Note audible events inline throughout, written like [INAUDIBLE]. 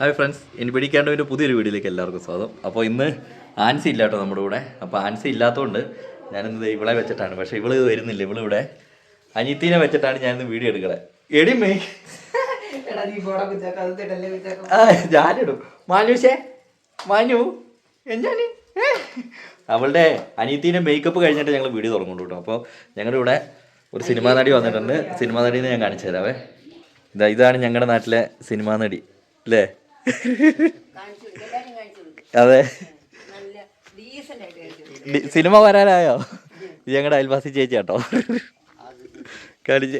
Hi friends ഇനി ഒരു പുതിയൊരു വീഡിയോയിലേക്ക് എല്ലാവർക്കും സ്വാഗതം. അപ്പോൾ ഇന്ന് ആൻസി ഇല്ല കേട്ടോ നമ്മുടെ കൂടെ. അപ്പോൾ ആൻസി ഇല്ലാത്തതുകൊണ്ട് ഞാനിന്ന് ഇവളെ വെച്ചിട്ടാണ്. പക്ഷേ ഇവൾ വരുന്നില്ല. ഇവളിവിടെ അനിയത്തിനെ വെച്ചിട്ടാണ് ഞാനിന്ന് വീഡിയോ എടുക്കണേ. എടി മേ എടാ നീ പോടാ കുഞ്ചാക്ക അത് തിടല്ലേ ആ ഞാനിടും മാനുഷേ മാനു എന്താണ്? അവളുടെ അനിയത്തിന്റെ മേക്കപ്പ് കഴിഞ്ഞിട്ട് ഞങ്ങൾ വീഡിയോ തുടങ്ങുള്ളൂ കേട്ടോ. അപ്പോൾ ഞങ്ങളുടെ ഇവിടെ ഒരു സിനിമാ നടി വന്നിട്ടുണ്ട്. സിനിമാ നടീനെ ഞാൻ കാണിച്ചു തരാവേ. ഇതാ ഇതാണ് ഞങ്ങളുടെ നാട്ടിലെ സിനിമാ നടി അല്ലേ? അതെ. സിനിമ വരാനായോ? ഇത് ഞങ്ങളുടെ അയൽവാസി ചേച്ചി കേട്ടോ. കാണിച്ച്.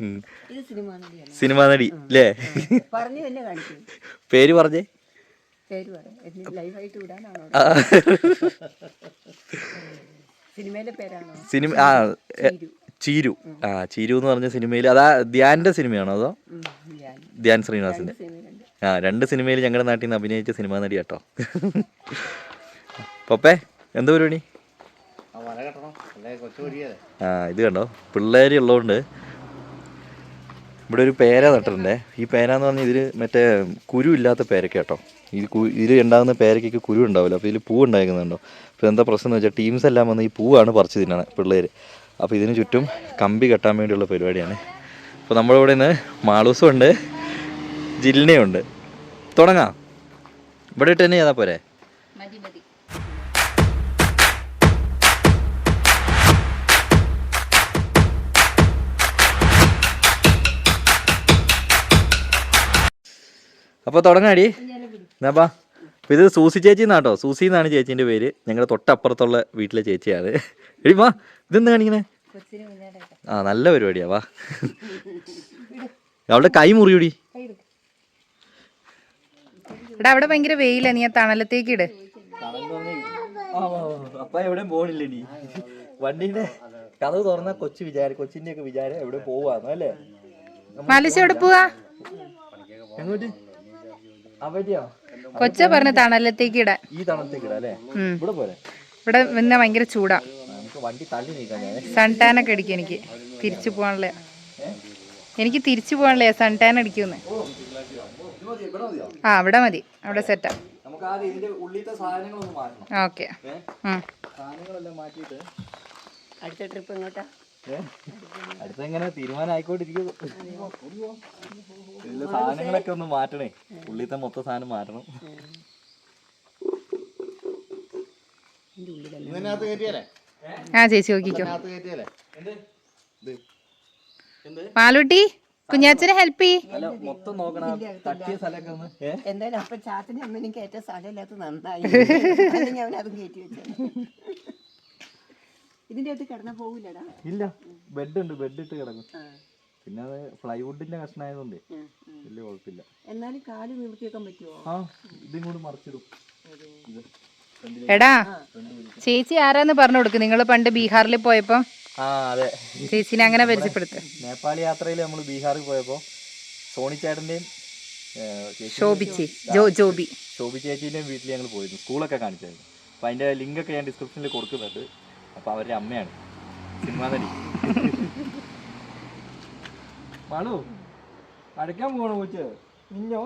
ഉം. സിനിമ നടി അല്ലേ പേര് പറഞ്ഞേ. സിനിമ ആ ചീരു. ആ ചീരു എന്ന് പറഞ്ഞ സിനിമയിൽ അതാ ധ്യാന്റെ സിനിമയാണോ അതോ? ധ്യാൻ. ശ്രീനിവാസിന്റെ. ആ രണ്ട് സിനിമയിൽ ഞങ്ങളുടെ നാട്ടിൽ നിന്ന് അഭിനയിച്ച സിനിമാ നടി കേട്ടോ. പപ്പേ എന്ത് പരിപാടി? ആ ഇത് കണ്ടോ? പിള്ളേര് ഉള്ളതുകൊണ്ട് ഇവിടെ ഒരു പേര നട്ടിട്ടുണ്ടേ. ഈ പേര എന്ന് പറഞ്ഞാൽ ഇതിൽ മറ്റേ കുരു ഇല്ലാത്ത പേരക്ക കേട്ടോ. ഇത് കു ഇതിൽ ഉണ്ടാകുന്ന പേരയ്ക്കൊക്കെ കുരു ഉണ്ടാവില്ല. അപ്പോൾ ഇതിൽ പൂ ഉണ്ടായിരിക്കുന്നുണ്ടോ അപ്പോൾ എന്താ പ്രശ്നം എന്ന് വെച്ചാൽ ടീംസ് എല്ലാം വന്ന് ഈ പൂവാണ് പറിച്ച് തിന്നണത് പിള്ളേർ അപ്പോൾ ഇതിന് ചുറ്റും കമ്പി കെട്ടാൻ വേണ്ടിയുള്ള പരിപാടിയാണ്. അപ്പോൾ നമ്മളിവിടെ നിന്ന് മാളൂസും ഉണ്ട് ജിൽനയുണ്ട്. തുടങ്ങാം. ഇവിടെ ഇട്ട് തന്നെ ചെയ്താൽ പോരെ? അപ്പോൾ തുടങ്ങാടി. എന്നാപ്പാ അപ്പോൾ ഇത് സൂസി ചേച്ചി എന്നാട്ടോ സൂസി എന്നാണ് ചേച്ചിന്റെ പേര്. ഞങ്ങളുടെ തൊട്ടപ്പുറത്തുള്ള വീട്ടിലെ ചേച്ചിയാണ്. എടി വാ ഇതെന്താ കാണിക്കണേ? ആ നല്ല പരിപാടിയാ വാ അവളുടെ കൈ മുറിയൂടി. എടാ അവിടെ ഭയങ്കര വെയിലാ. നീ ആ തണലത്തേക്ക് ഇട്. അപ്പ എവിടെയും പോണില്ലേ നീ? വണ്ടിന്റെ കഥ തുറന്ന കൊച്ചു വിചാരം കൊച്ചിന്റെ ഒക്കെ വിചാരം എവിടെ പോവാന്ന് അല്ലേ? മാലിശ എവിടെ പോവാ? എങ്ങോട്ട്? കൊച്ച പറഞ്ഞ തണലത്തേക്ക് ഇടാൻ. ഈ തണലത്തേക്ക് ഇടാം അല്ലേ. ഇവിടെ പോരെ. ഇവിടെ നിന്ന ഭയങ്കര ചൂടാ. വണ്ടി തള്ളി നീക്കാൻ ഞാൻ സൺ ടാൻ ഒക്കെ അടിക്കും എനിക്ക്. തിരിച്ചു പോകാനുള്ള. എനിക്ക് തിരിച്ചു പോകാനുള്ള. സൺടാൻ അടിക്കുന്ന് ആ അവിടെ മതി. അവിടെ സെറ്റാ നമുക്ക് ആദ്യം ഇതിന്റെ ഉള്ളിലത്തെ സാധനങ്ങളൊന്ന് മാറ്റണം. ഓക്കെ. സാധനങ്ങളെല്ലാം മാറ്റിയിട്ട്. അടുത്ത ട്രിപ്പ് എങ്ങോട്ടാ? അടുത്ത എങ്ങനെ തീരുമാനം ആയിക്കോട്ടിരിക്കുന്നു സാധനങ്ങളൊക്കെ ഒന്ന് മാറ്റണേ. ഉള്ളിത്തെ മൊത്തം സാധനം മാറ്റണം. ആ. ചേച്ചി നോക്കിക്കോ. മാലൂട്ടി കുഞ്ഞാച്ചനെ ഹെൽപ്പ് ചെയ്യും. അല്ല മൊത്തം നോക്കണം തട്ടിയ സ്ഥലമൊക്കെ ഒന്ന് ഏ? എന്തായാലും അപ്പൊ ചാത്തനും അമ്മനും കയറ്റ സ്ഥലമില്ലാത്ത നന്നായി. [LAUGHS] അല്ലെങ്കിൽ അവൻ അതും കയറ്റി വെച്ചു. ഇതിന്റെ അകത്ത് കിടന്നാ പോകൂലടാ ഇല്ല ബെഡ് ഉണ്ട് ബെഡ് ഇട്ട് കിടക്കും. പിന്നെ അത് പ്ലൈവുഡിന്റെ കഷ്ണമായതുകൊണ്ട് വലിയ കുഴപ്പമില്ല. എന്നാലും കാൽ നിവർത്തി വെക്കാൻ പറ്റുമോ ആ ഇതും കൂടി മറിച്ചിടും. എടാ ചേച്ചി ആരാന്ന് പറഞ്ഞു കൊടുക്ക്? നിങ്ങൾ പണ്ട് ബീഹാറിൽ പോയപ്പോ? ആ അതെ. ചേച്ചിനെ അങ്ങനെ പരിചയപ്പെടുത്ത്. നേപ്പാൾ യാത്രയിൽ നമ്മൾ ബീഹാറിൽ പോയപ്പോ സോണി ചേട്ടന്റെയും ശോഭിച്ചി. ജോബി. ശോഭി ചേച്ചിന്റെയും വീട്ടിൽ ഞങ്ങൾ പോയിരുന്നു. സ്കൂളൊക്കെ കാണിച്ചായിരുന്നു. അപ്പൊ അതിന്റെ ലിങ്ക് ഒക്കെ ഞാൻ ഡിസ്ക്രിപ്ഷനിൽ കൊടുക്കുന്നുണ്ട്. അപ്പൊ അവരുടെ അമ്മയാണ്. സിനിമാ നടി. [LAUGHS] മാളു അടയ്ക്കാൻ പോകണോ കൊച്ചു? നിഞ്ഞോ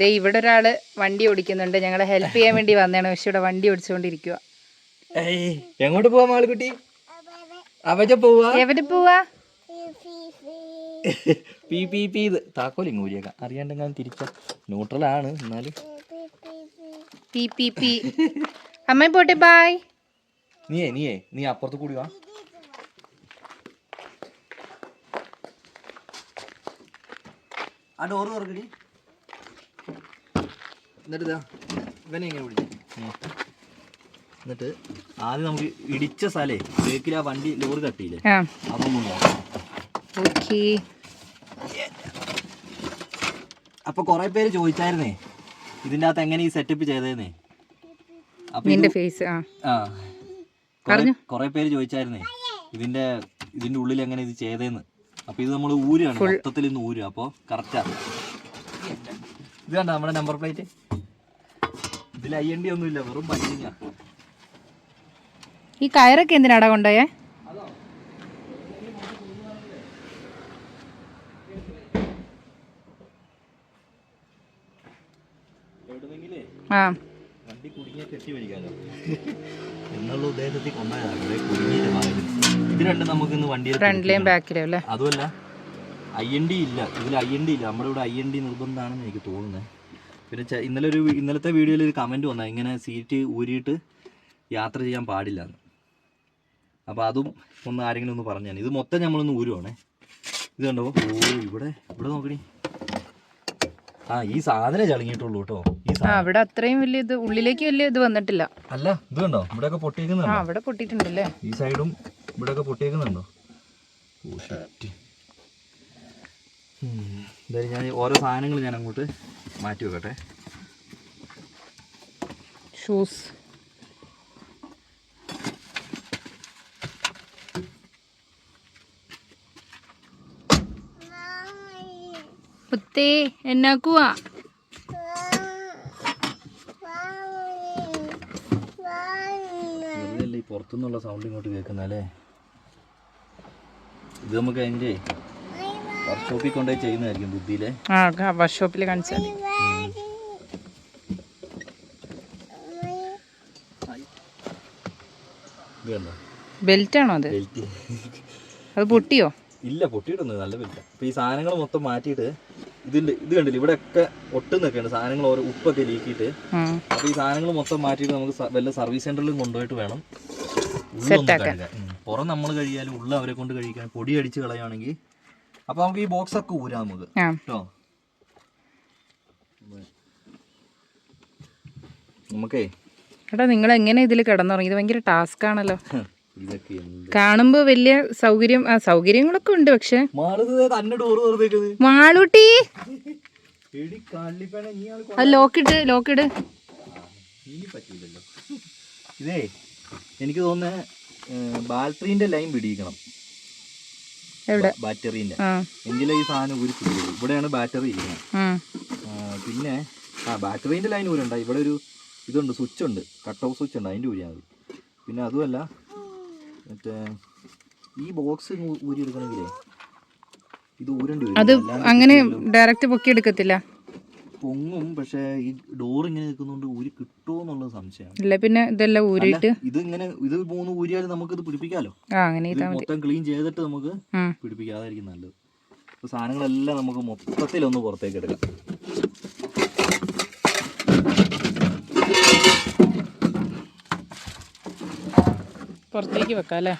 ദേ ഇവിടെ ഒരാൾ വണ്ടി ഓടിക്കുന്നുണ്ട്. ഞങ്ങളെ ഹെൽപ്പ് ചെയ്യാൻ വേണ്ടി വന്നതാണ്. പക്ഷെ ഇവിടെ വണ്ടി ഓടിച്ചുകൊണ്ടിരിക്കുക എങ്ങോട്ട് പോവാ മാളുകുട്ടി അവജ പോവാ? എവിടെ പോവാ? പി പി പി ഇത്. താക്കോലിങ് ഊരിയേക്കാം. അറിയാണ്ടെങ്ങാൻ തിരിച്ച. ന്യൂട്രലാണ് എന്നാലും. പി പി പി. അമ്മ പോട്ടെ ബായ് നീയേ നീയേ നീ അപ്പുറത്ത് കൂടി വാ. ആ ഡോറ് തുറക്കടി എന്നിട്ട് ഇതാ ഇവനെ എങ്ങനെ വിളിച്ചു എന്നിട്ട് ആദ്യം നമുക്ക് ഇടിച്ച സ്ഥലേ ബേക്കിൽ ആ വണ്ടി ലോറി തട്ടിയില്ലേ? അപ്പം ഓക്കേ. അപ്പൊ കുറെ പേര് ചോദിച്ചായിരുന്നേ ഇതിന്റെ അകത്ത് എങ്ങനെ ഈ സെറ്റപ്പ് ചെയ്തേന്നേ? കൊറേ നിന്റെ ഫേസ് ആ. ആ. പറഞ്ഞോ. കുറെ പേര് ചോദിച്ചായിരുന്നേ ഇതിന്റെ ഇതിന്റെ ഉള്ളിൽ എങ്ങനെ ഇത് ചെയ്തേന്ന്? അപ്പൊ ഇത് നമ്മൾ ഊരാണ് മൊത്തത്തിൽ ഇന്ന് ഊരുക അപ്പൊ കറക്റ്റാ ഇത് കണ്ട നമ്മുടെ നമ്പർ പ്ലേറ്റ് ഇതിൽ അയ്യണ്ടി ഒന്നുമില്ല വെറും പഞ്ഞിങ്ങ. ഈ കയറൊക്കെ എന്തിനാടാ കൊണ്ടുപോയേ? ആ. വണ്ടി കെട്ടി രണ്ട് ഫ്രണ്ടിലെയും ബാക്കിലും അല്ലേ? അതുമല്ല ഐ എൻ ഡി ഇല്ല. ഇതിൽ ഐ എൻ ഡി ഇല്ല. നമ്മുടെ ഇവിടെ ഐ എൻ ഡി നിർബന്ധമാണെന്ന് എനിക്ക് തോന്നുന്നത് പിന്നെ ഇന്നലെ ഒരു ഇന്നലത്തെ വീഡിയോയിൽ ഒരു കമന്റ് വന്നാൽ ഇങ്ങനെ സീറ്റ് ഊരിയിട്ട് യാത്ര ചെയ്യാൻ പാടില്ല എന്ന് അപ്പോൾ അതും ഒന്ന് ആരെങ്കിലും ഒന്ന് പറഞ്ഞു ഇത് മൊത്തം നമ്മളൊന്ന് ഊരുവാണേ. ഇത് കണ്ടോ? ഓ ഇവിടെ ഇവിടെ നോക്കണി ആ ഈ സാധനം ചളിങ്ങിയിട്ടുള്ളൂ കേട്ടോ. ഈ ആ സാധനം അവിടെ അത്രയും വലിയ ഇത് ഉള്ളിലേക്ക് വലിയ ഇത് വന്നിട്ടില്ല. അല്ല ഇത് കണ്ടോ? ഇവിടെയൊക്കെ പൊട്ടിയേക്കുന്നുണ്ടോ അവിടെ പൊട്ടിയിട്ടുണ്ടല്ലേ? ഈ സൈഡും ഇവിടെയൊക്കെ പൊട്ടിയേക്കുന്നുണ്ടോ ഓ ഷറ്റ് എന്തായാലും ഞാൻ ഓരോ സാധനങ്ങൾ ഞാൻ അങ്ങോട്ട് മാറ്റി വെക്കട്ടെ. ഷൂസ് പുത്തേ എന്നാക്കുവാ? പുറത്തുനിന്നുള്ള സൗണ്ട് ഇങ്ങോട്ട് കേൾക്കുന്നല്ലേ ഇത് നമുക്ക് അതിന്റെ വർക്ക്ഷോപ്പിൽ കൊണ്ടുപോയി ചെയ്യുന്നതായിരിക്കും ബുദ്ധിയിലെ. ആ വർക്ക്ഷോപ്പിൽ കാണിച്ചാൽ ബെൽറ്റ് ആണോ അത്? അത് പൊട്ടിയോ? ഇല്ല പൊട്ടിയിട്ടൊന്നും നല്ല ബെൽറ്റ്. അപ്പൊ ഈ സാധനങ്ങൾ മൊത്തം മാറ്റിയിട്ട് ഇതിന്റെ ഇത് കണ്ടില്ല? ഇവിടെയൊക്കെ ഒട്ടുന്നൊക്കെയാണ് സാധനങ്ങൾ ഓരോ ഉപ്പൊക്കെ ലീക്കിയിട്ട്. അപ്പൊ ഈ സാധനങ്ങൾ മൊത്തം മാറ്റിയിട്ട് നമുക്ക് വല്ല സർവീസ് സെന്ററിലും കൊണ്ടുപോയിട്ട് വേണം. പുറം നമ്മൾ കഴിയാലും ഉള്ള അവരെ കൊണ്ട് കഴിക്കാൻ പൊടി അടിച്ച് കളയുകയാണെങ്കിൽ അപ്പോൾ നമുക്ക് ഈ ബോക്സ് ഒക്കെ ഊരാം നമുക്ക്. കേട്ടോ നമുക്കേ. എടാ നിങ്ങൾ എങ്ങനെ ഇതിൽ കിടന്നുറങ്ങി? ഇത് ഭയങ്കര ടാസ്ക് ആണല്ലോ. കാണുമ്പോ വലിയ സൗകര്യം ആ സൗകര്യങ്ങളൊക്കെ ഉണ്ട് പക്ഷെ. മാളൂട്ടി! അത് ലോക്കിട്ട് ലോക്കിട് ഇതേ എനിക്ക് തോന്നുന്നു ബാറ്ററിന്റെ ലൈൻ പിടിക്കണം എവിടെ? എങ്കിലും ഈ സാധനം ഊരി പിടിക്കുള്ളൂ ഇവിടെയാണ് ബാറ്ററി ഇരിക്കുന്നത്. പിന്നെ ആ ബാറ്ററിന്റെ ലൈൻ ഊരണ്ട. ഇവിടെ ഒരു ഇതുണ്ട് സ്വിച്ച് ഉണ്ട് കട്ട് ഓഫ് സ്വിച്ച് ഉണ്ട് അതിന്റെ ഊരിയാൽ മതി. പിന്നെ അതുമല്ല മറ്റേ ഈ ബോക്സ് ഊരി എടുക്കണമെങ്കിലേ ഇത് ഊരണ്ടി അത് അങ്ങനെ ഡയറക്റ്റ് പൊക്കി എടുക്കത്തില്ല പൊങ്ങും. പക്ഷേ ഈ ഡോർ ഇങ്ങനെ നിൽക്കുന്നതുകൊണ്ട് ഊരി കിട്ടുമോ എന്നുള്ള സംശയമാണ്. ഇല്ല പിന്നെ ഇതെല്ലാം ഊരിയിട്ട് ഇത് ഇങ്ങനെ ഇത് മൂന്ന് ഊരിയാൽ നമുക്ക് ഇത് പിടിപ്പിക്കാലോ മൊത്തം ക്ലീൻ ചെയ്തിട്ട് നമുക്ക്. പിടിപ്പിക്കാതായിരിക്കും നല്ലത്. സാധനങ്ങളെല്ലാം നമുക്ക് മൊത്തത്തിൽ ഒന്ന് പുറത്തേക്ക് എടുക്കാം. പുറത്തേക്ക് വെക്കാം അല്ലേ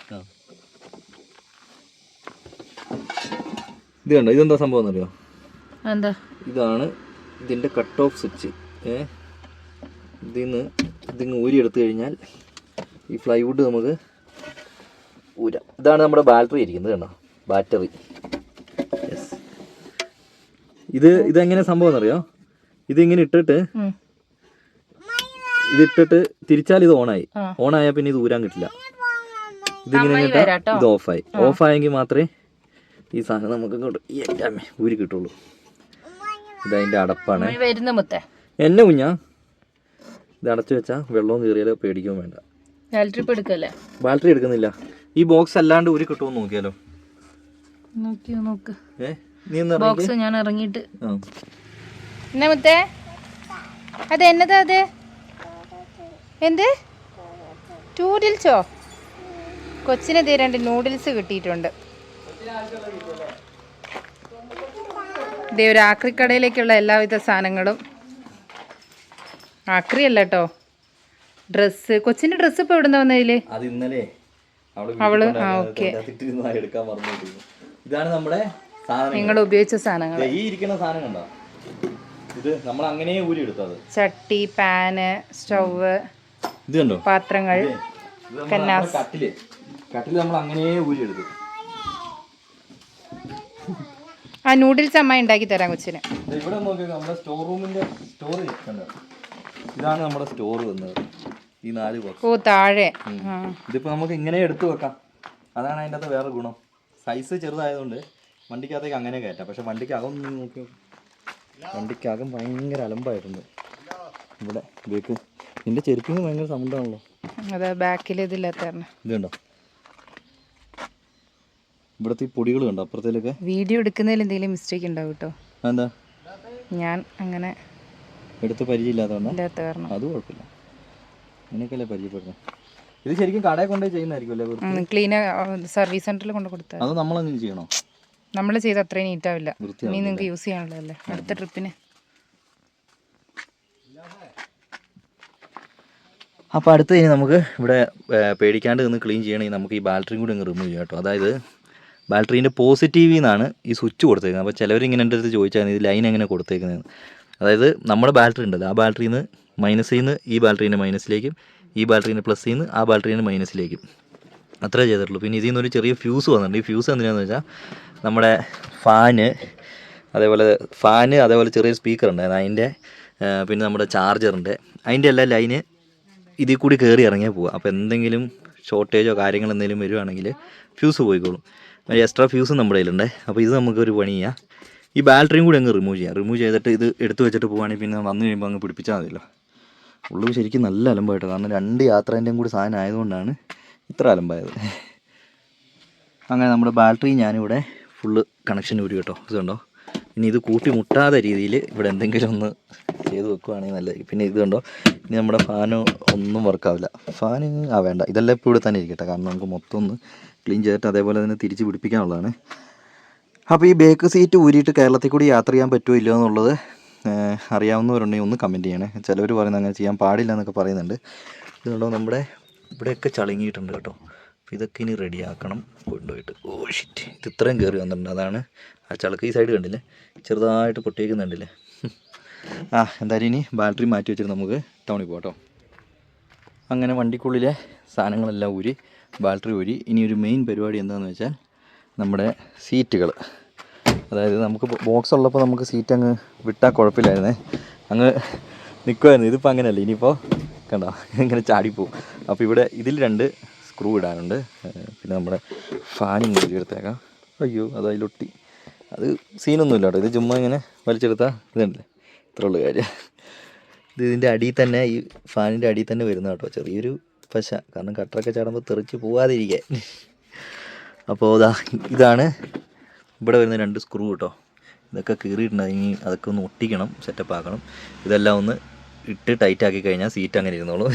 ഇത് കണ്ടോ ഇതെന്താ സംഭവം എന്നറിയോ? എന്താ ഇതാണ് ഇതിന്റെ കട്ട് ഓഫ് സ്വിച്ച് ഏ? ഇതിൽ നിന്ന് ഇതിങ്ങ് ഊരി എടുത്തു കഴിഞ്ഞാൽ ഈ ഫ്ലൈവുഡ് നമുക്ക് ഊരാം. ഇതാണ് നമ്മുടെ ബാറ്ററി ഇരിക്കുന്നത് കേട്ടോ ബാറ്ററി യെസ് ഇത് ഇതെങ്ങനെ സംഭവം എന്നറിയോ ഇതിങ്ങനെ ഇട്ടിട്ട്. ഇതിട്ടിട്ട് തിരിച്ചാൽ ഇത് ഓണായി. ഓണായാൽ പിന്നെ ഇത് ഊരാൻ കിട്ടില്ല. ഇതിങ്ങനെ. ഇത് ഓഫായി ഓഫായെങ്കിൽ മാത്രമേ ഈ സാധനം നമുക്ക് ഇങ്ങോട്ട് ഊരി കിട്ടുള്ളൂ. ഇതതിന്റെ അടപ്പാണ്. വരുന്ന മുത്തേ. എന്നെ കുഞ്ഞാ. ഇത് അടച്ചു വെച്ചാൽ വെള്ളവും കീറിയാലോ പേടിക്കുകയും വേണ്ട. ബാറ്ററി എടുക്കല്ലേ? ബാറ്ററി എടുക്കുന്നില്ല. ഈ ബോക്സ് അല്ലാണ്ട് ഊരി കിട്ടുമോ നോക്കിയാലോ? നോക്കിയോ നോക്ക്. ഏ നീ ബോക്സ് ഞാൻ ഇറങ്ങിയിട്ട്. എന്നാ മുത്തേ? അത് എന്നതാ അത്? എന്ത്? നൂഡിൽസോ കൊച്ചിനെതിരെ രണ്ട് നൂഡിൽസ് കിട്ടിയിട്ടുണ്ട്. ദേ ഒരു ആക്രിക്കടയിലേക്കുള്ള എല്ലാവിധ സാധനങ്ങളും. ആക്രി അല്ല കേട്ടോ ഡ്രസ്സ്. കൊച്ചിന്റെ ഡ്രസ്സ് ഇപ്പൊ എവിടുന്ന വന്നതിൽ? അത് ഇന്നലെ അവൾ ആ, ഓക്കേ. ഇതാണ് നമ്മുടെ നിങ്ങൾ ഉപയോഗിച്ച സാധനങ്ങൾ ഈ ഇരിക്കുന്ന സാധനം കണ്ടോ? ഇത് നമ്മൾ അങ്ങനെ ഊരി എടുത്തത്. ചട്ടി പാന് സ്റ്റൗവ് ഇത് കണ്ടോ? പാത്രങ്ങൾ ഇത് കട്ടിൽ. കട്ടിൽ നമ്മൾ അങ്ങനെ ഊരി എടുത്തു. ആ നൂഡിൽസ് അമ്മ ഉണ്ടാക്കി തരാം കൊച്ചിന്. ഇവിടെ നോക്കി നമ്മുടെ സ്റ്റോർ റൂമിന്റെ സ്റ്റോർ ഇതാണ് നമ്മുടെ സ്റ്റോർ വന്നത്. ഈ നാല് ബോക്സ് ഓ താഴെ. ഇതിപ്പോ നമുക്ക് ഇങ്ങനെ എടുത്തു വെക്കാം. അതാണ് അതിന്റെ അകത്ത് വേറെ ഗുണം. സൈസ് ചെറുതായതുകൊണ്ട് വണ്ടിക്കകത്തേക്ക് അങ്ങനെ കയറ്റാം. പക്ഷെ വണ്ടിക്കകം നോക്കി വണ്ടിക്കകം ഭയങ്കര അലമ്പായിട്ടുണ്ട്. ഇവിടെ ബേക്ക് നിന്റെ ചെരുപ്പിന് ഭയങ്കര സൗണ്ടാണല്ലോ. അതെ ബാക്കിൽ ഇതില്ലാത്ത കാരണം ഇത് കണ്ടോ? ഇവിടുത്തെ പൊടികൾ കണ്ടോ? അപ്പുറത്തേലൊക്കെ? വീഡിയോ എടുക്കുന്നതിൽ എന്തെങ്കിലും മിസ്റ്റേക്ക് ഉണ്ടാവും കേട്ടോ എന്താ ഞാൻ അങ്ങനെ എടുത്ത് പരിചയമില്ലാത്തതുകൊണ്ടാ അത് കുഴപ്പമില്ല. അങ്ങനെയൊക്കെയല്ലേ പരിചയപ്പെടുന്നത് ഇത് ശരിക്കും കടയിൽ കൊണ്ടുപോയി ചെയ്യുന്നതായിരിക്കും ക്ലീൻ സർവീസ് സെന്ററിൽ കൊണ്ട് കൊടുത്താൽ അത് നമ്മളങ്ങനെ ചെയ്യണോ? നമ്മൾ ചെയ്ത് അത്രയും നീറ്റ് ആവില്ല. ഇനി നിങ്ങൾക്ക് യൂസ് ചെയ്യാനുള്ളതല്ലേ? അടുത്ത ട്രിപ്പിന് അപ്പോൾ അടുത്ത് ഇനി നമുക്ക് ഇവിടെ പേടിക്കാണ്ട് നിന്ന് ക്ലീൻ ചെയ്യണമെങ്കിൽ നമുക്ക് ഈ ബാറ്ററിയും കൂടി അങ്ങ് റിമൂവ് ചെയ്യാം കേട്ടോ അതായത് ബാറ്ററീന്റെ പോസിറ്റീവിൽ നിന്നാണ് ഈ സ്വിച്ച് കൊടുത്തേക്കുന്നത്. അപ്പോൾ ചിലവർ ഇങ്ങനെ എന്റെ അടുത്ത് ചോദിച്ചാൽ ഇത് ലൈൻ എങ്ങനെ കൊടുത്തേക്കുന്നത് അതായത് നമ്മുടെ ബാറ്ററി ഉണ്ടല്ലോ ആ ബാറ്ററിയിൽ നിന്ന് മൈനസിൽ നിന്ന് ഈ ബാറ്ററീന്റെ മൈനസിലേക്കും ഈ ബാറ്ററീന്റെ പ്ലസ്സിൽ നിന്ന് ആ ബാറ്ററീന്റെ മൈനസിലേക്കും. അത്രേ ചെയ്തിട്ടുള്ളൂ. പിന്നെ ഇതിൽ നിന്നൊരു ചെറിയ ഫ്യൂസ് വന്നിട്ടുണ്ട്. ഈ ഫ്യൂസ് എന്തിനാന്ന് വെച്ചാൽ നമ്മുടെ ഫാന് അതേപോലെ ഫാന് അതേപോലെ ചെറിയ സ്പീക്കർ ഉണ്ടായിരുന്നു അതിന്റെ പിന്നെ നമ്മുടെ ചാർജറിന്റെ അതിന്റെ എല്ലാ ലൈന് ഇതിൽ കൂടി കയറി ഇറങ്ങിയാൽ പോവുക. അപ്പോൾ എന്തെങ്കിലും ഷോർട്ടേജോ കാര്യങ്ങൾ എന്തെങ്കിലും വരുവാണെങ്കിൽ ഫ്യൂസ് പോയിക്കോളും. എക്സ്ട്രാ ഫ്യൂസും നമ്മുടെ കയ്യിലുണ്ട്. അപ്പോൾ ഇത് നമുക്കൊരു പണി ചെയ്യാം. ഈ ബാറ്ററിയും കൂടി അങ്ങ് റിമൂവ് ചെയ്യാം. റിമൂവ് ചെയ്തിട്ട് ഇത് എടുത്തു വെച്ചിട്ട് പോവുകയാണെങ്കിൽ പിന്നെ വന്നു കഴിയുമ്പോൾ അങ്ങ് പിടിപ്പിച്ചാൽ മതിയല്ലോ. ഉള്ളു ശരിക്കും നല്ല അലമ്പായിട്ട്. കാരണം രണ്ട് യാത്രേന്റെയും കൂടി സാധനം ആയതുകൊണ്ടാണ് ഇത്ര അലമ്പായത്. അങ്ങനെ നമ്മുടെ ബാറ്ററി ഞാനിവിടെ ഫുള്ള് കണക്ഷൻ ഊരി കേട്ടോ. ഇതുണ്ടോ ഇനി ഇത് കൂട്ടി മുട്ടാതെ രീതിയിൽ ഇവിടെ എന്തെങ്കിലും ഒന്ന് ചെയ്ത് വെക്കുവാണെങ്കിൽ നല്ലതായിരിക്കും. പിന്നെ ഇത് കണ്ടോ? ഇനി നമ്മുടെ ഫാന് ഒന്നും വർക്കാവില്ല ഫാന് ആ വേണ്ട. ഇതെല്ലാം ഇപ്പോൾ ഇവിടെ തന്നെ ഇരിക്കട്ടെ. കാരണം നമുക്ക് മൊത്തം ഒന്ന് ക്ലീൻ ചെയ്തിട്ട് അതേപോലെ തന്നെ തിരിച്ച് പിടിപ്പിക്കാനുള്ളതാണ്. അപ്പോൾ ഈ ബേക്ക് സീറ്റ് ഊരിയിട്ട് കേരളത്തിൽ കൂടി യാത്ര ചെയ്യാൻ പറ്റുമോ ഇല്ലയോ എന്നുള്ളത് അറിയാവുന്നവരുണ്ടെങ്കിൽ ഒന്ന് കമന്റ് ചെയ്യണേ. ചിലവർ പറയുന്നത് അങ്ങനെ ചെയ്യാൻ പാടില്ല എന്നൊക്കെ പറയുന്നുണ്ട്. ഇതുകൊണ്ടോ നമ്മുടെ ഇവിടെയൊക്കെ ചളിങ്ങിയിട്ടുണ്ട് കേട്ടോ. അപ്പോൾ ഇതൊക്കെ ഇനി റെഡിയാക്കണം കൊണ്ടുപോയിട്ട്. ഓ ഷിറ്റ് ഇത് ഇത്രയും കയറി വന്നിട്ടുണ്ട്. അതാണ് ആ ചളക്ക് ഈ സൈഡ് കണ്ടില്ലേ? ചെറുതായിട്ട് പൊട്ടിയേക്കുന്നുണ്ടല്ലേ? ആ എന്തായാലും ഇനി ബാറ്ററി മാറ്റി വെച്ചിട്ട് നമുക്ക് ടൗണിൽ പോകാം കേട്ടോ. അങ്ങനെ വണ്ടിക്കുള്ളിലെ സാധനങ്ങളെല്ലാം ഊരി ബാറ്ററി വഴി ഇനി ഒരു മെയിൻ പരിപാടി എന്താണെന്ന് വെച്ചാൽ നമ്മുടെ സീറ്റുകൾ അതായത് നമുക്ക് ബോക്സ് ഉള്ളപ്പോൾ നമുക്ക് സീറ്റ് അങ്ങ് വിട്ടാൽ കുഴപ്പമില്ലായിരുന്നേ. അങ്ങ് നിൽക്കുമായിരുന്നു ഇതിപ്പോൾ അങ്ങനെയല്ല. ഇനിയിപ്പോൾ കണ്ടോ? ഇങ്ങനെ ചാടിപ്പോവും. അപ്പോൾ ഇവിടെ ഇതിൽ രണ്ട് സ്ക്രൂ ഇടാനുണ്ട്. പിന്നെ നമ്മുടെ ഫാനും കൂടി എടുത്തേക്കാം അയ്യോ അത് അതിലൊട്ടി. അത് സീനൊന്നുമില്ല കേട്ടോ. ഇത് ചുമ്മാ ഇങ്ങനെ വലിച്ചെടുത്താൽ ഇതുണ്ടല്ലേ? ഇത്രയുള്ള കാര്യം. ഇത് ഇതിന്റെ അടിയിൽ തന്നെ ഈ ഫാനിന്റെ അടിയിൽ തന്നെ വരുന്ന കേട്ടോ. ചെറിയൊരു പശ. കാരണം കട്ടറൊക്കെ ചാടുമ്പോൾ തെറിച്ച് പോവാതിരിക്കാൻ അപ്പോൾ ഇതാ ഇതാണ് ഇവിടെ വരുന്ന രണ്ട് സ്ക്രൂ കേട്ടോ ഇതൊക്കെ കീറിയിട്ടുണ്ട്. ഇനി അതൊക്കെ ഒന്ന് ഒട്ടിക്കണം സെറ്റപ്പ് ആക്കണം. ഇതെല്ലാം ഒന്ന് ഇട്ട് ടൈറ്റ് ആക്കി കഴിഞ്ഞാൽ സീറ്റ് അങ്ങനെ ഇരുന്നോളൂ.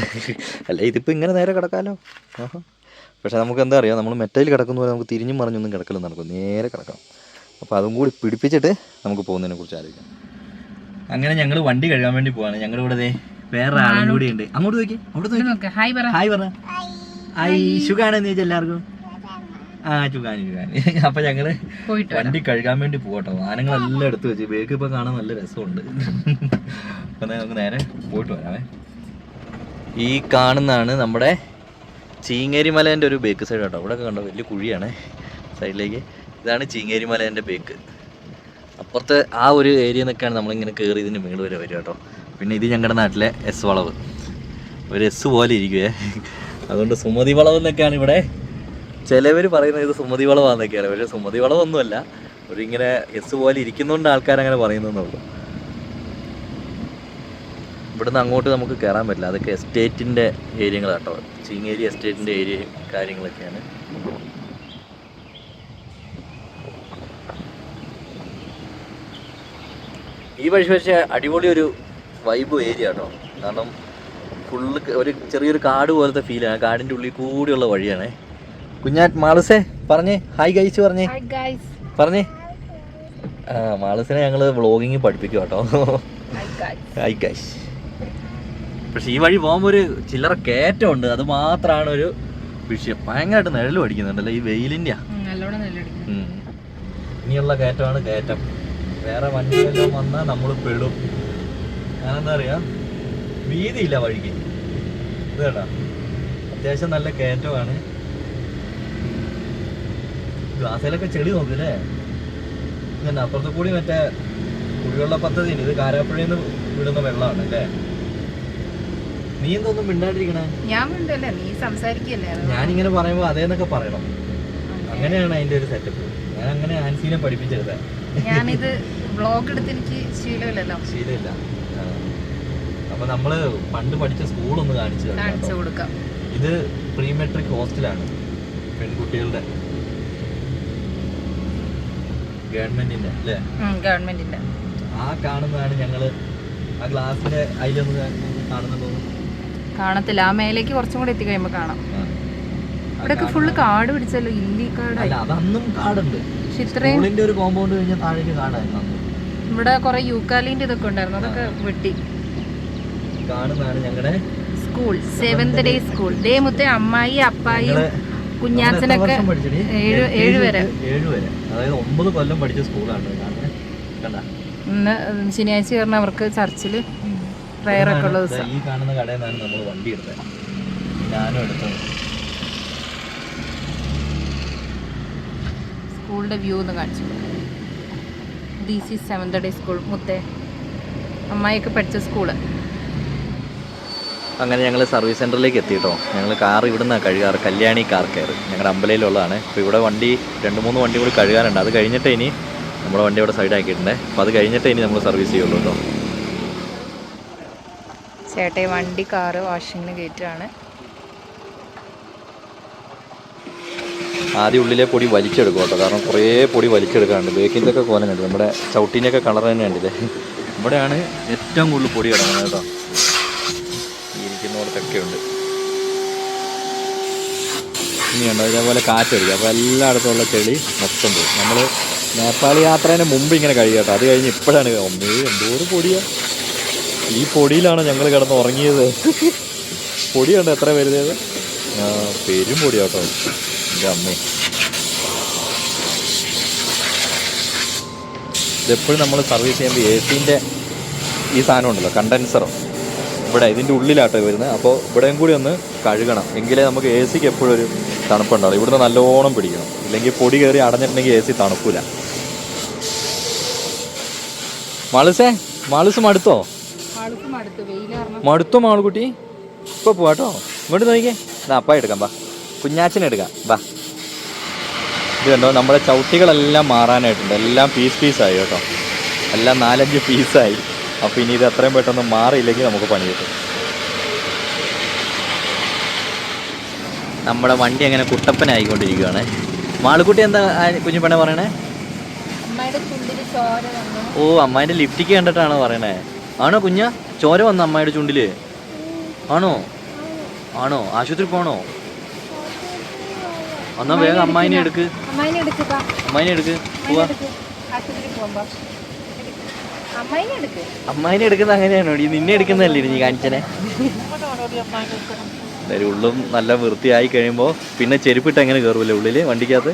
അല്ല ഇതിപ്പോൾ ഇങ്ങനെ നേരെ കിടക്കാമല്ലോ പക്ഷേ നമുക്ക് എന്താ അറിയാം? നമ്മൾ മെറ്റയിൽ കിടക്കുന്ന പോലെ നമുക്ക് തിരിഞ്ഞും മറിഞ്ഞൊന്നും കിടക്കലും നടക്കും നേരെ കിടക്കണം. അപ്പോൾ അതും കൂടി പിടിപ്പിച്ചിട്ട് നമുക്ക് പോകുന്നതിനെ കുറിച്ച് ആലോചിക്കാം. അങ്ങനെ ഞങ്ങൾ വണ്ടി കഴുകാൻ വേണ്ടി പോവാണ്. ഞങ്ങളിവിടെ വേറെ ആളും കൂടി ഉണ്ട് അങ്ങോട്ട് നോക്കി. നോക്ക്. ഹായ് പറ. ഹായ് പറ ഹായ് സുഖാണെന്ന് ചോദിച്ചാൽ എല്ലാവർക്കും? ആ ചുകാനി ചുകാനി അപ്പൊ ഞങ്ങൾ. വണ്ടി കഴുകാൻ വേണ്ടി പോകട്ടോ സാധനങ്ങളെല്ലാം എടുത്തു വെച്ച്. ബേക്ക് ഇപ്പൊ കാണാൻ നല്ല രസമുണ്ട്. അപ്പൊ നമുക്ക് നേരെ പോയിട്ട് വരാമേ ഈ കാണുന്നതാണ് നമ്മുടെ ചീങ്ങേരി മലേന്റെ ഒരു ബേക്ക് സൈഡ് കേട്ടോ ഇവിടെ കണ്ടോ? വലിയ കുഴിയാണ് സൈഡിലേക്ക്. ഇതാണ് ചീങ്ങേരി മലേന്റെ ബേക്ക്. അപ്പുറത്തെ ആ ഒരു ഏരിയ നിന്നൊക്കെയാണ് നമ്മളിങ്ങനെ കയറി ഇതിന്റെ മേളിൽ വരെ വരിക കേട്ടോ. പിന്നെ ഇത് ഞങ്ങളുടെ നാട്ടിലെ എസ് വളവ്. ഒരു എസ് പോലെ ഇരിക്കുവേ. അതുകൊണ്ട് സുമതി വളവ് എന്നൊക്കെയാണ് ഇവിടെ ചിലവർ പറയുന്നത് ഇത് സുമതി വളവാന്നൊക്കെയാണ്. പക്ഷേ സുമതി വളവൊന്നുമല്ല. ഒരു ഇങ്ങനെ എസ് പോലെ ഇരിക്കുന്നതുകൊണ്ട് ആൾക്കാർ അങ്ങനെ പറയുന്നതെന്നുള്ളൂ ഇവിടുന്ന് അങ്ങോട്ട് നമുക്ക് കയറാൻ പറ്റില്ല. അതൊക്കെ എസ്റ്റേറ്റിന്റെ ഏരിയകളാട്ടോ. ചീങ്ങേരി എസ്റ്റേറ്റിന്റെ ഏരിയ കാര്യങ്ങളൊക്കെയാണ്. ഈ വഴി പക്ഷേ അടിപൊളി ഒരു വൈബ് ഏരിയ കേട്ടോ. കാരണം ഫുള്ള് ഒരു ചെറിയൊരു കാട് പോലത്തെ ഫീലാണ് കാടിന്റെ ഉള്ളിൽ കൂടിയുള്ള വഴിയാണേ. കുഞ്ഞാറ്റ് മാളുസേ പറഞ്ഞേ. ഹായ് ഗൈസ് പറഞ്ഞേ. പറഞ്ഞേ. ആ മാളുസിനെ ഞങ്ങൾ വ്ളോഗിങ് പഠിപ്പിക്കും കേട്ടോ. ഹായ് ഗൈസ് പക്ഷെ ഈ വഴി പോകുമ്പോൾ ഒരു ചില്ലറ കയറ്റമുണ്ട് അത് മാത്രമാണ് ഒരു വിഷയം. ഭയങ്കരമായിട്ട് നിഴൽ പഠിക്കുന്നുണ്ടല്ലോ ഈ വെയിലിന്റെ. ഇനിയുള്ള കയറ്റമാണ് കയറ്റം. വേറെ വണ്ടിയെല്ലാം വന്നാൽ നമ്മൾ പെടും. കാരണം പറയാ വീതിയില്ല വഴിക്ക്. ഇത് കേട്ടാ അത്യാവശ്യം നല്ല കയറ്റമാണ്. ഗ്ലാസ്സിലൊക്കെ ചെടി നോക്കില്ലേ? ഇതന്നെ അപ്പുറത്ത് കൂടി മറ്റേ കുടിവെള്ള പദ്ധതി ഇത് കാരാപ്പുഴയിൽ നിന്ന് വിടുന്ന വെള്ളമാണ് അല്ലേ? നീ എന്തൊന്നും മിണ്ടാണ്ടിരിക്കണേ? ഞാൻ മിണ്ടല്ലേ നീ സംസാരിക്കല്ലേ? ഞാനിങ്ങനെ പറയുമ്പോൾ അതേന്നൊക്കെ പറയണം. അങ്ങനെയാണ് അതിന്റെ ഒരു സെറ്റപ്പ് ഞാൻ അങ്ങനെ ആൻസീനെ പഠിപ്പിച്ചെടുത്തേ. ഞാനിത് ബ്ലോഗ് എടുത്ത് എനിക്ക് ശീലമില്ലല്ലോ. ശീലമില്ല. അപ്പൊ നമ്മൾ പണ്ട് പഠിച്ച സ്കൂൾ ഒന്ന് തരാം കാണിച്ചു കേട്ടോ. കൊടുക്കാം. ഇത് പ്രീ മെട്രിക് ഹോസ്റ്റലാണ് പെൺകുട്ടികളുടെ. ഗവൺമെന്റിന്റെ അല്ലേ? ഗവൺമെന്റിന്റെ. ആ കാണുന്നതാണ് ഞങ്ങൾ. ആ ഗ്ലാസിന്റെ അതിലൊന്ന് കാണുന്നുണ്ടോ? കാണത്തില്ല. ആ മേലേക്ക് കുറച്ചും കൂടെ എത്തിക്കഴിയുമ്പോ കാണാം. ആ. ഇവിടെയൊക്കെ ഫുള്ള് കാട് പിടിച്ചല്ലോ ഇല്ലി കാടായി. അല്ല അതന്നും കാടുണ്ട്. പക്ഷെ ഇത്രയും സ്കൂളിന്റെ ഒരു കോമ്പൗണ്ട് കഴിഞ്ഞാൽ താഴേക്ക് കാടായിരുന്നു അന്ന്. ഇവിടെ കുറെ യൂക്കാലിന്റെ ഇതൊക്കെ ഉണ്ടായിരുന്നു. അതൊക്കെ വെട്ടി. കാണുന്നതാണ് ഞങ്ങളുടെ school seventh day school day മുത്തെ അമ്മായി അപ്പായും കുഞ്ഞാച്ചനൊക്കെ? ഏഴ് ഏഴ് വരെ. ഏഴ് വരെ. അതായത് ഒമ്പത് കൊല്ലം പഠിച്ച സ്കൂളാണ് കണ്ട? ഇന്ന് ശനിയാഴ്ച കാരണം അവർക്ക് ചർച്ചിൽ പ്രയറൊക്കെ ഉള്ള ദിവസം. ഈ കാണുന്ന കടയിൽ നിന്നാണ് നമ്മൾ വണ്ടി എടുത്തത്. ഞാനും എടുത്തത്. സ്കൂളിന്റെ വ്യൂ ഒന്ന് കാണിച്ചു D C seventh day school മുത്തേ അമ്മായിയൊക്കെ പഠിച്ച സ്കൂൾ അങ്ങനെ ഞങ്ങൾ സർവീസ് സെന്ററിലേക്ക് എത്തിയിട്ടോ. ഞങ്ങൾ കാർ ഇവിടുന്ന് കഴുകാറ് കല്യാണി കാർ കെയർ ഞങ്ങളുടെ അമ്പലയിലുള്ളതാണ്. അപ്പോൾ ഇവിടെ വണ്ടി രണ്ട് മൂന്ന് വണ്ടി കൂടി കഴുകാനുണ്ട്. അത് കഴിഞ്ഞിട്ട് ഇനി നമ്മുടെ വണ്ടി ഇവിടെ സൈഡാക്കിയിട്ടുണ്ട് അപ്പോൾ അത് കഴിഞ്ഞിട്ട് ഇനി നമ്മൾ സർവീസ് ചെയ്യുള്ളൂ കേട്ടോ ചേട്ടേ വണ്ടി കാറ് വാഷിങ്ങിന് കയറ്റാണ് ആദ്യം ഉള്ളിലെ പൊടി വലിച്ചെടുക്കും കേട്ടോ കാരണം കുറേ പൊടി വലിച്ചെടുക്കാറുണ്ട് ബേക്കിന്റെ ഒക്കെ കോലം കണ്ടു നമ്മുടെ ചവിട്ടീന്റെയൊക്കെ കളർ തന്നെ കണ്ടില്ലേ? ഇവിടെയാണ് ഏറ്റവും കൂടുതൽ പൊടി കിടക്കുന്നത് കേട്ടോ ഈ ഇനിയുണ്ടോ ഇതേപോലെ കാറ്റടിക്കും. അപ്പോൾ എല്ലായിടത്തും ഉള്ള ചെളി മൊത്തം പോയി നമ്മൾ നേപ്പാൾ യാത്രേന് മുമ്പ് ഇങ്ങനെ കഴിയും കേട്ടോ. അത് കഴിഞ്ഞ് ഇപ്പോഴാണ്. ഒന്നേ എന്തോരം പൊടിയാ. ഈ പൊടിയിലാണ് ഞങ്ങൾ കിടന്ന് ഉറങ്ങിയത് പൊടിയുണ്ട്? എത്ര വരുന്നത് പേരും പൊടി കേട്ടോ. എന്റെ അമ്മേ. ഇതെപ്പോഴും നമ്മൾ സർവീസ് ചെയ്യുമ്പോൾ എ സിന്റെ ഈ സാധനം ഉണ്ടല്ലോ കണ്ടൻസറോ? ഇവിടെ ഇതിന്റെ ഉള്ളിലാട്ടോ വരുന്നത്. അപ്പോൾ ഇവിടെയും കൂടി ഒന്ന് കഴുകണം. എങ്കിലേ നമുക്ക് എ സിക്ക് എപ്പോഴും ഒരു തണുപ്പുണ്ടാവും ഇവിടുന്ന് നല്ലോണം പിടിക്കണം. ഇല്ലെങ്കിൽ പൊടി കയറി അടഞ്ഞിട്ടുണ്ടെങ്കിൽ എ സി തണുപ്പില്ല മാളുസേ മാളുസ് മടുത്തോ? മടുത്തു. മാളുകുട്ടി ഇപ്പോൾ പോവാട്ടോ ഇങ്ങോട്ട് നോക്കിക്കേ. എന്നാ അപ്പ എടുക്കാം ബാ കുഞ്ഞാച്ചനെ എടുക്കാം ബാ ഇത് കണ്ടോ നമ്മുടെ ചവിട്ടികളെല്ലാം മാറാനായിട്ടുണ്ട്. എല്ലാം പീസ് പീസായി കേട്ടോ. എല്ലാം നാലഞ്ച് പീസായി. അപ്പോൾ ഇനി ഇത് എത്രയും പെട്ടെന്ന് മാറിയില്ലെങ്കിൽ നമുക്ക് പണി കിട്ടും. നമ്മുടെ വണ്ടി അങ്ങനെ കുട്ടപ്പനായിക്കൊണ്ടിരിക്കുകയാണ് മാളുക്കുട്ടി എന്താ കുഞ്ഞു പെണ്ണെ പറയണേ? അമ്മയുടെ ചുണ്ടിൽ ചോര വന്നു. ഓ അമ്മായിന്റെ ലിഫ്റ്റിക്ക് കണ്ടിട്ടാണോ പറയണേ? ആണോ കുഞ്ഞ? ചോര വന്നു അമ്മായിയുടെ ചുണ്ടിൽ? ആണോ? ആണോ? ആശുപത്രി പോണോ? എന്നാ വേഗം അമ്മായിനെ എടുക്ക് അമ്മായിനെ എടുക്ക് പോവാ. അമ്മായിനെ എടുക്ക്. അമ്മായിനെ എടുക്കുന്ന അങ്ങനെയാണോ? ഈ നിന്നെ എടുക്കുന്നതല്ലേ നീ കാണിച്ചനെ? എന്തായാലും ഉള്ളും നല്ല വൃത്തിയായി കഴിയുമ്പോൾ പിന്നെ ചെരുപ്പിട്ട് എങ്ങനെ കയറൂല്ലേ ഉള്ളിൽ വണ്ടിക്കകത്ത്?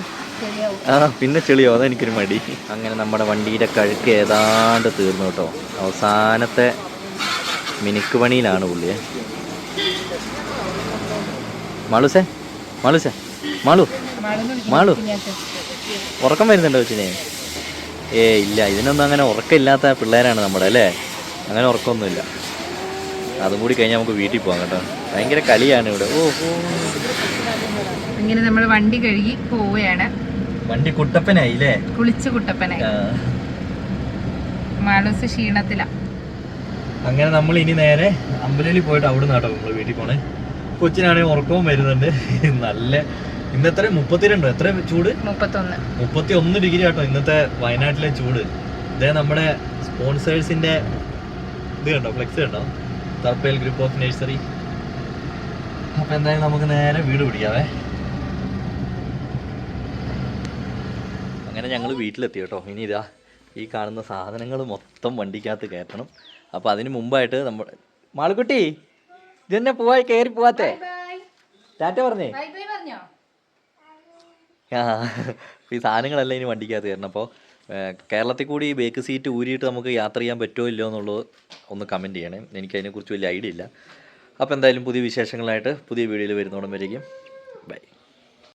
ആ പിന്നെ ചെളിയോ അതെനിക്കൊരു മടി. അങ്ങനെ നമ്മുടെ വണ്ടിയുടെ കഴുക്ക് ഏതാണ്ട് തീർന്നു കേട്ടോ. അവസാനത്തെ മിനുക്ക് പണിയിലാണ് പുള്ളിയെ മാളുസേ മാളുസേ മാളു മാളു. ഉറക്കം വരുന്നുണ്ടോ കൊച്ചിനെ ഏ ഇല്ല. ഇതിനൊന്നും അങ്ങനെ ഉറക്കമില്ലാത്ത പിള്ളേരാണ് നമ്മുടെ അല്ലേ? അങ്ങനെ ഉറക്കമൊന്നുമില്ല. അതും കൂടി കഴിഞ്ഞാൽ നമുക്ക് വീട്ടിൽ പോകാം കേട്ടോ. ഭയങ്കര കളിയാണ് ഇവിടെ. ഓ ഇങ്ങനെ നമ്മൾ വണ്ടി കഴുകി പോവുകയാണ്. വണ്ടി കുട്ടപ്പനായി അല്ലേ? കുളിച്ച് കുട്ടപ്പനായി. മാളൂസ് ക്ഷീണത്തില. അങ്ങനെ നമ്മൾ ഇനി നേരെ അമ്പലയിൽ പോയിട്ട് അവിടെ നിന്നാട്ടോ നമ്മൾ വീട്ടിൽ പോണേ. കൊച്ചിനാണെങ്കിൽ ഉറക്കവും വരുന്നുണ്ട്. [LAUGHS] നല്ല ഇന്നത്തെ മുപ്പത്തിരണ്ട് എത്ര ചൂട്? മുപ്പത്തൊന്ന്. മുപ്പത്തി ഒന്ന് ഡിഗ്രി ആട്ടോ ഇന്നത്തെ വയനാട്ടിലെ ചൂട്. ഇതേ നമ്മുടെ സ്പോൺസേഴ്സിന്റെ ഇത് കണ്ടോ? ഫ്ലെക്സ് കണ്ടോ? Tharppel group of nursery. അപ്പൊ എന്തായാലും നമുക്ക് നേരെ വീട് പിടിക്കാവേ. അങ്ങനെ ഞങ്ങൾ വീട്ടിലെത്തി കേട്ടോ. ഇനി ഇതാ ഈ കാണുന്ന സാധനങ്ങൾ മൊത്തം വണ്ടിക്കകത്ത് കയറ്റണം. അപ്പോൾ അതിന് മുമ്പായിട്ട് നമ്മൾ മാളുക്കുട്ടി ഇത് തന്നെ പോവാ കയറി പോവാത്തേ. ടാറ്റ പറഞ്ഞേ. പറഞ്ഞോ? ആ ഈ സാധനങ്ങളെല്ലാം ഇനി വണ്ടിക്കകത്ത് കയറണം. അപ്പോൾ കേരളത്തിൽ കൂടി ബേക്ക് സീറ്റ് ഊരിയിട്ട് നമുക്ക് യാത്ര ചെയ്യാൻ പറ്റുമോ ഇല്ലയോ എന്നുള്ളത് ഒന്ന് കമന്റ് ചെയ്യണേ. എനിക്കതിനെക്കുറിച്ച് വലിയ ഐഡിയ ഇല്ല. അപ്പോൾ എന്തായാലും പുതിയ വിശേഷങ്ങളായിട്ട് പുതിയ വീഡിയോയിൽ വരുന്നോടം വരേക്കും.